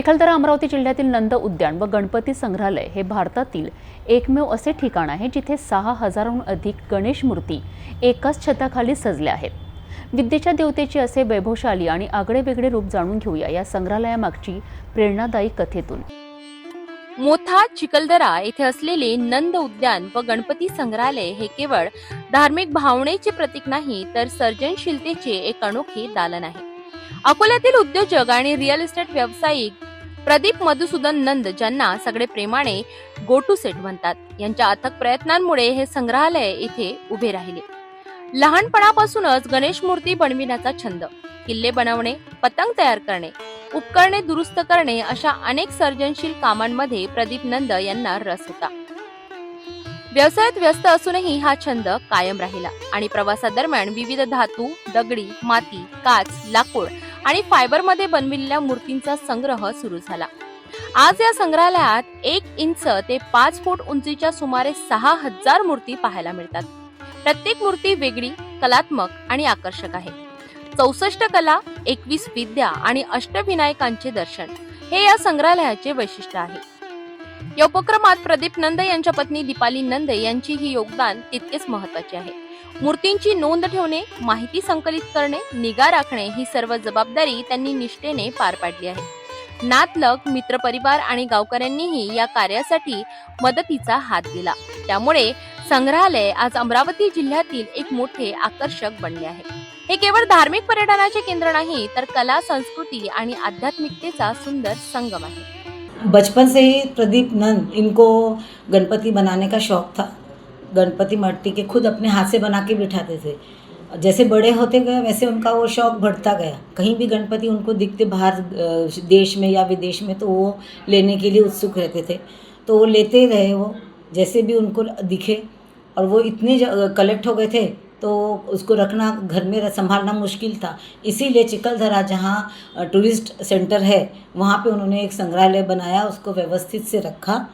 चिखलदरा अमरावती जिल्ह्यातील नंद उद्यान व गणपती संग्रहालय हे भारतातील एकमेव असे ठिकाण आहे जिथे सहा हजाराहून अधिक गणेश मूर्ती एकाच छताखाली सजल्या आहेत. विद्येच्या देवतेचे असे वैभवशाली आणि आगळेवेगळे रूप जाणून घेऊया या संग्रहालयामागची प्रेरणादायी कथेतून. मोथा चिखलदरा येथे असलेले नंद उद्यान व गणपती संग्रहालय हे केवळ धार्मिक भावनेचे प्रतीक नाही तर सर्जनशीलतेचे एक अनोखे दालन आहे. अकोल्यातील उद्योजक आणि रिअल इस्टेट व्यावसायिक प्रदीप मधुसूदन नंद ज्यांना सगळे प्रेमाने गोटू सेट म्हणतात यांच्या अथक प्रयत्नांमुळे हे संग्रहालय इथे उभे राहिले. लहानपणापासूनच गणेश मूर्ती बनविण्याचा छंद किल्ले बनवणे पतंग तयार करणे उपकरणे दुरुस्त करणे अशा अनेक सर्जनशील कामांमध्ये प्रदीप नंद यांना रस होता. व्यवसायात व्यस्त असूनही हा छंद कायम राहिला आणि प्रवासादरम्यान विविध धातू दगडी माती काच लाकूड आणि फायबरमध्ये बनविलेल्या मूर्तींचा संग्रह सुरू झाला. आज या संग्रहालयात एक इंच ते पाच फूट उंचीच्या सुमारे सहा हजार मूर्ती पाहायला मिळतात. प्रत्येक मूर्ती वेगळी कलात्मक आणि आकर्षक आहे. चौसष्ट कला एकवीस विद्या आणि अष्टविनायकांचे दर्शन हे या संग्रहालयाचे वैशिष्ट्य आहे. या उपक्रमात प्रदीप नंद यांच्या पत्नी दीपाली नंद यांचीही योगदान तितकेच महत्त्वाचे आहे. मूर्तींची नोंद ठेवणे माहिती संकलित करणे निगा राखणे ही सर्व जबाबदारी त्यांनी निष्ठेने पार पाडली आहे. नातलग मित्रपरिवार आणि गावकऱ्यांनीही या कार्यासाठी मदतीचा हात दिला. त्यामुळे संग्रहालय आज अमरावती जिल्ह्यातील एक मोठे आकर्षक बनले आहे. हे केवळ धार्मिक पर्यटनाचे केंद्र नाही तर कला संस्कृती आणि आध्यात्मिकतेचा सुंदर संगम आहे. बचपन से ही प्रदीप नंद इनको गणपति बनाने का शौक था। गणपति मट्टी के खुद अपने हाथ से बना के बिठाते थे। जैसे बड़े होते गए, वैसे उनका वो शौक बढ़ता गया। कहीं भी गणपति उनको दिखते बाहर देश में या विदेश में तो वो लेने के लिए उत्सुक रहते थे। तो वो लेते रहे वो, जैसे भी उनको दिखे। और वो इतने कलेक्ट हो गए थे तो उसको रखना, घर में संभालना मुश्किल था। इसीलिए चिकलधरा जहाँ टूरिस्ट सेंटर है, वहाँ पे उन्होंने एक संग्रहालय बनाया, उसको व्यवस्थित से रखा।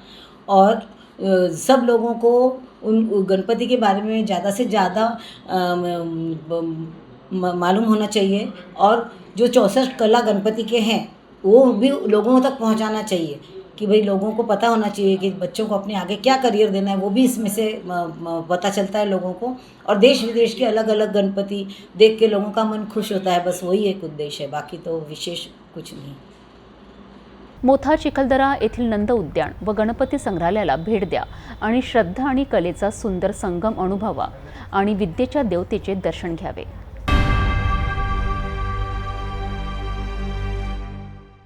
और सब लोगों को उन गणपति के बारे में ज़्यादा से ज़्यादा मालूम होना चाहिए। और जो चौंसठ कला गणपति के हैं, वो भी लोगों तक पहुंचाना चाहिए कि भाई लोगों को पता होना चाहिए कि बच्चों को अपने आगे क्या करियर देना है, वो भी इसमें से पता चलता है लोगों को। और देश विदेश के अलग अलग गणपति देख के लोगों का मन खुश होता है, बस वही एक उद्देश्य है, बाकी तो विशेष कुछ नहीं। मोथा चिखलदरा येथील नंद उद्यान व गणपती संग्रहालयाला भेट द्या आणि श्रद्धा आणि कलेचा सुंदर संगम अनुभवा आणि विद्येच्या देवतेचे दर्शन घ्यावे.